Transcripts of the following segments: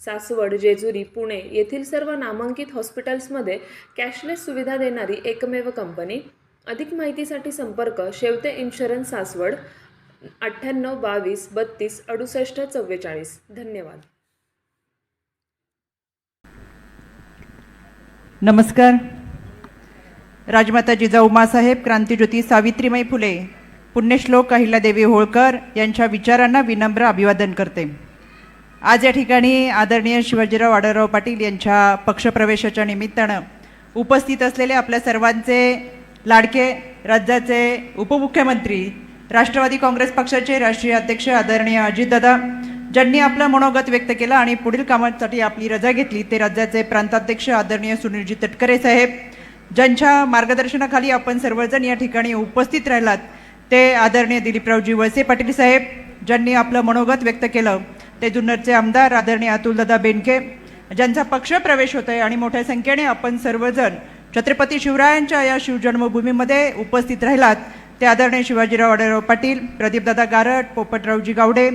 सासवड जेजुरी पुणे येथील सर्व नामांकित हॉस्पिटल्समध्ये कॅशलेस सुविधा देणारी एकमेव कंपनी. अधिक माहितीसाठी संपर्क शेवते इन्शुरन्स सासवड अठ्ठ्याण्णव बावीस बत्तीस अडुसष्ट चव्वेचाळीस. धन्यवाद. नमस्कार. राजमाता जिजाऊ मासाहेब क्रांतीज्योती सावित्रीमाई फुले. पुण्यश्लोक अहिल्यादेवी होळकर यांच्या विचारांना विनम्र अभिवादन करते. आज या ठिकाणी आदरणीय शिवाजीराव आढळराव पाटील यांच्या पक्षप्रवेशाच्या निमित्तानं उपस्थित असलेले आपल्या सर्वांचे लाडके राज्याचे उपमुख्यमंत्री राष्ट्रवादी काँग्रेस पक्षाचे राष्ट्रीय अध्यक्ष आदरणीय अजितदादा ज्यांनी आपलं मनोगत व्यक्त केलं आणि पुढील कामांसाठी आपली रजा घेतली ते राज्याचे प्रांताध्यक्ष आदरणीय सुनीलजी तटकरे साहेब ज्यांच्या मार्गदर्शनाखाली आपण सर्वजण या ठिकाणी उपस्थित राहिलात ते आदरणीय दिलीपरावजी वळसे पाटील साहेब ज्यांनी आपलं मनोगत व्यक्त केलं. ते जुन्नरचे आमदार आदरणीय अतुलदादा बेनके ज्यांचा पक्ष प्रवेश होत आहे आणि मोठ्या संख्येने आपण सर्वजण छत्रपती शिवरायांच्या या शिवजन्मभूमीमध्ये उपस्थित राहिलात. ते आदरणीय शिवाजीराव आढळराव पाटील प्रदीपदादा गारट पोपटरावजी गावडे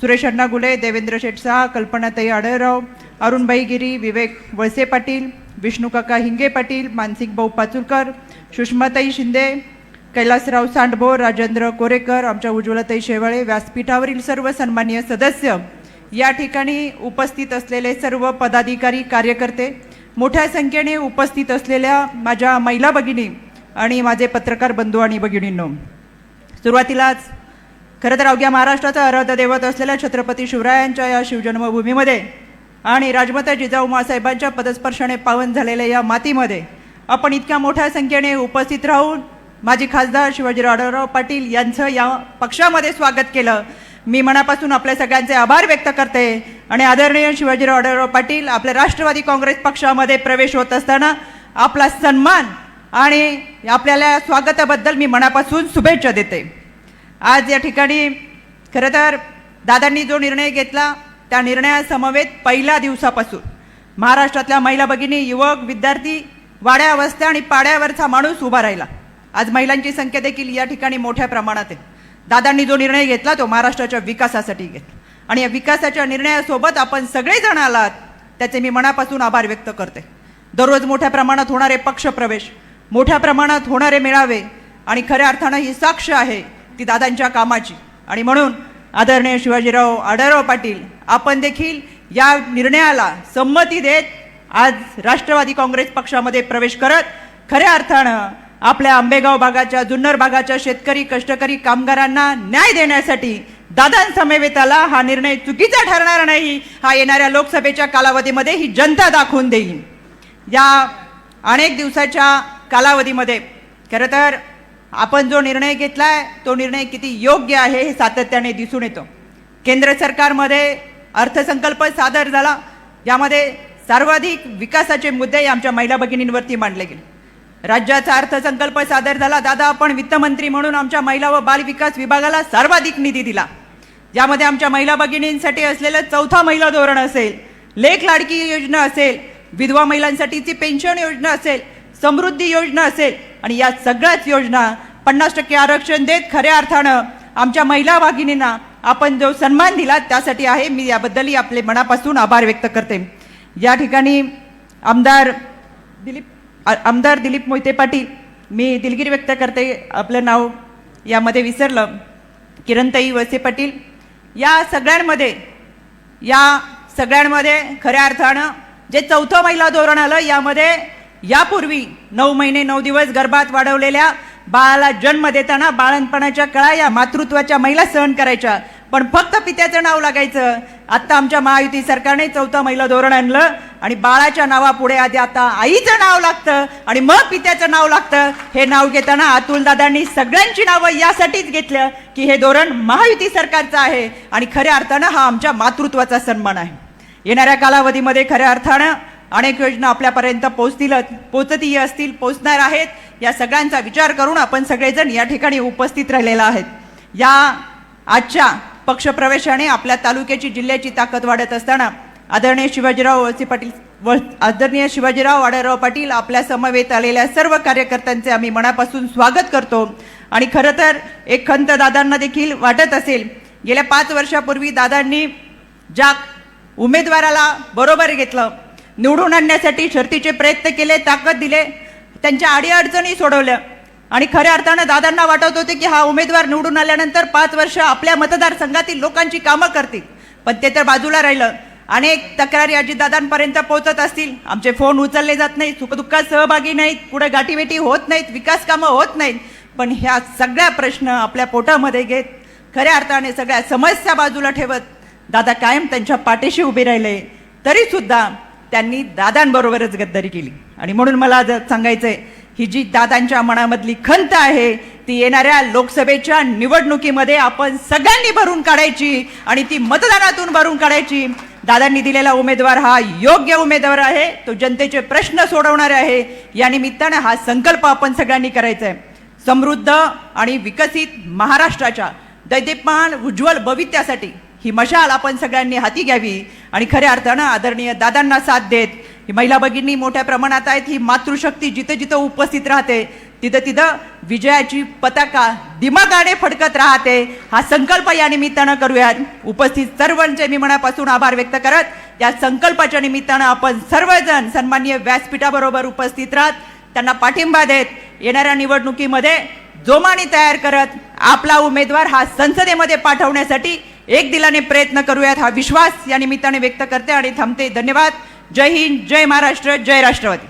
सुरेश अण्णा गुले देवेंद्र शेठ शाह कल्पनाताई आढळराव अरुणबाई गिरी विवेक वळसे पाटील विष्णुकाका हिंगे पाटील मानसिक भाऊ पाचुरकर सुषमाताई शिंदे कैलासराव सांडभोर राजेंद्र कोरेकर आमच्या उज्ज्वलताई शेवाळे व्यासपीठावरील सर्व सन्माननीय सदस्य या ठिकाणी उपस्थित असलेले सर्व पदाधिकारी कार्यकर्ते मोठ्या संख्येने उपस्थित असलेल्या माझ्या महिला भगिनी आणि माझे पत्रकार बंधू आणि भगिनींनो सुरुवातीलाच खरं तर अवघ्या महाराष्ट्राचा आराध्य दैवत असलेल्या छत्रपती शिवरायांच्या या शिवजन्मभूमीमध्ये आणि राजमाता जिजाऊ मासाहेबांच्या पदस्पर्शाने पावन झालेल्या या मातीमध्ये आपण इतक्या मोठ्या संख्येने उपस्थित राहून माजी खासदार शिवाजी राढवराव पाटील यांचं या पक्षामध्ये स्वागत केलं. मी मनापासून आपल्या सगळ्यांचे आभार व्यक्त करते. आणि आदरणीय शिवाजीराव आढळराव पाटील आपल्या राष्ट्रवादी काँग्रेस पक्षामध्ये प्रवेश होत असताना आपला सन्मान आणि आपल्याला स्वागताबद्दल मी मनापासून शुभेच्छा देते. आज या ठिकाणी खरं तर दादांनी जो निर्णय घेतला त्या निर्णयासमवेत पहिल्या दिवसापासून महाराष्ट्रातल्या महिला भगिनी युवक विद्यार्थी वाड्या आणि पाड्यावरचा माणूस उभा राहिला. आज महिलांची संख्या देखील या ठिकाणी मोठ्या प्रमाणात आहे. दादांनी जो निर्णय घेतला तो महाराष्ट्राच्या विकासासाठी घेतला. आणि या विकासाच्या निर्णयासोबत आपण सगळेजण आलात त्याचे मी मनापासून आभार व्यक्त करते. दररोज मोठ्या प्रमाणात होणारे पक्षप्रवेश मोठ्या प्रमाणात होणारे मेळावे आणि खऱ्या अर्थानं ही साक्ष आहे ती दादांच्या कामाची. आणि म्हणून आदरणीय शिवाजीराव आढळराव पाटील आपण देखील या निर्णयाला संमती देत आज राष्ट्रवादी काँग्रेस पक्षामध्ये प्रवेश करत खऱ्या अर्थानं आपल्या आंबेगाव भागाच्या जुन्नर भागाच्या शेतकरी कष्टकरी कामगारांना न्याय देण्यासाठी दादांसमवेताला हा निर्णय चुकीचा ठरणार नाही. हा येणाऱ्या लोकसभेच्या कालावधीमध्ये ही जनता दाखवून देईल. या अनेक दिवसाच्या कालावधीमध्ये खरं तर आपण जो निर्णय घेतलाय तो निर्णय किती योग्य आहे हे सातत्याने दिसून येतो. केंद्र सरकारमध्ये अर्थसंकल्प सादर झाला. यामध्ये सर्वाधिक विकासाचे मुद्दे आमच्या महिला भगिनींवरती मांडले गेले. राज्याचा अर्थसंकल्प सादर झाला. दादा आपण वित्तमंत्री म्हणून आमच्या महिला व बाल विकास विभागाला सर्वाधिक निधी दिला. यामध्ये आमच्या महिला भगिनींसाठी असलेलं चौथा महिला धोरण असेल लेख लाडकी योजना असेल विधवा महिलांसाठीची पेन्शन योजना असेल समृद्धी योजना असेल आणि या सगळ्याच योजना पन्नास टक्के आरक्षण देत खऱ्या अर्थानं आमच्या महिला भगिनींना आपण जो सन्मान दिला त्यासाठी आहे. मी याबद्दलही आपले मनापासून आभार व्यक्त करते. या ठिकाणी आमदार दिलीप आमदार दिलीप मोहिते पाटील. मी दिलगिरी व्यक्त करते आपलं नाव यामध्ये विसरलं. किरणताई वसे पाटील. या सगळ्यांमध्ये या सगळ्यांमध्ये खऱ्या अर्थानं जे चौथं महिला धोरण आलं यामध्ये यापूर्वी नऊ महिने नऊ दिवस गर्भात वाढवलेल्या बाळाला जन्म देताना बाळणपणाच्या कळा या मातृत्वाच्या महिला सहन करायच्या. पण फक्त पित्याचं नाव लागायचं. आत्ता आमच्या महायुती सरकारने चौथं महिला धोरण आणलं आणि बाळाच्या नावापुढे आधी आता आईचं नाव लागतं आणि मग पित्याचं नाव लागतं. हे नाव घेताना अतुलदादांनी सगळ्यांची नावं यासाठीच घेतलं की हे धोरण महायुती सरकारचं आहे आणि खऱ्या अर्थानं हा आमच्या मातृत्वाचा सन्मान आहे. येणाऱ्या कालावधीमध्ये खऱ्या अर्थानं अनेक योजना आपल्यापर्यंत पोहोचतीलच पोचतीही असतील पोचणार आहेत. या सगळ्यांचा विचार करून आपण सगळेजण या ठिकाणी उपस्थित राहिलेला आहेत. या आजच्या पक्षप्रवेशाने आपल्या तालुक्याची जिल्ह्याची ताकद वाढत असताना आदरणीय शिवाजीराव वळसे पाटील व आदरणीय शिवाजीराव वाडेराव पाटील आपल्या समवेत आलेल्या सर्व कार्यकर्त्यांचे आम्ही मनापासून स्वागत करतो. आणि खरं तर एक खंत दादांना देखील वाटत असेल गेल्या पाच वर्षापूर्वी दादांनी ज्या उमेदवाराला बरोबर घेतलं निवडून आणण्यासाठी शर्तीचे प्रयत्न केले ताकद दिले त्यांच्या अडीअडचणी सोडवल्या. आणि खऱ्या अर्थानं दादांना वाटत होते की हा उमेदवार निवडून आल्यानंतर पाच वर्ष आपल्या मतदारसंघातील लोकांची कामं करतील. पण ते तर बाजूला राहिलं. अनेक तक्रारी अजितदादांपर्यंत पोहोचत असतील. आमचे फोन उचलले जात नाहीत. सुखदुःखात सहभागी नाहीत. पुढे गाठीभेटी होत नाहीत. विकास कामं होत नाहीत. पण ह्या सगळ्या प्रश्न आपल्या पोटामध्ये घेत खऱ्या अर्थाने सगळ्या समस्या बाजूला ठेवत दादा कायम त्यांच्या पाठीशी उभे राहिले. तरी सुद्धा त्यांनी दादांबरोबरच गद्दारी केली. आणि म्हणून मला आज सांगायचंय ही जी दादांच्या मनामधली खंत आहे ती येणाऱ्या लोकसभेच्या निवडणुकीमध्ये आपण सगळ्यांनी भरून काढायची आणि ती मतदानातून भरून काढायची. दादांनी दिलेला उमेदवार हा योग्य उमेदवार आहे तो जनतेचे प्रश्न सोडवणारे आहे. या निमित्तानं हा संकल्प आपण सगळ्यांनी करायचा आहे समृद्ध आणि विकसित महाराष्ट्राच्या दैदेपान उज्ज्वल भवित्यासाठी ही मशाल आपण सगळ्यांनी हाती घ्यावी आणि खऱ्या अर्थानं आदरणीय दादांना साथ देत ही महिला भगिनी मोठ्या प्रमाणात आहेत ही मातृशक्ती जिथं जिथं उपस्थित राहते तिथं तिथं विजयाची पताका दिमागाने फडकत राहते. हा संकल्प या निमित्तानं करूयात. उपस्थित सर्वांचे मी मनापासून आभार व्यक्त करत या संकल्पाच्या निमित्तानं आपण सर्वजण सन्मान्य व्यासपीठाबरोबर उपस्थित राहत त्यांना पाठिंबा देत येणाऱ्या निवडणुकीमध्ये जोमाने तयार करत आपला उमेदवार हा संसदेमध्ये पाठवण्यासाठी एक दिलाने प्रयत्न करूयात. हा विश्वास या निमित्ताने व्यक्त करते आणि थांबते. धन्यवाद. जय हिंद जय महाराष्ट्र जय राष्ट्रवादी.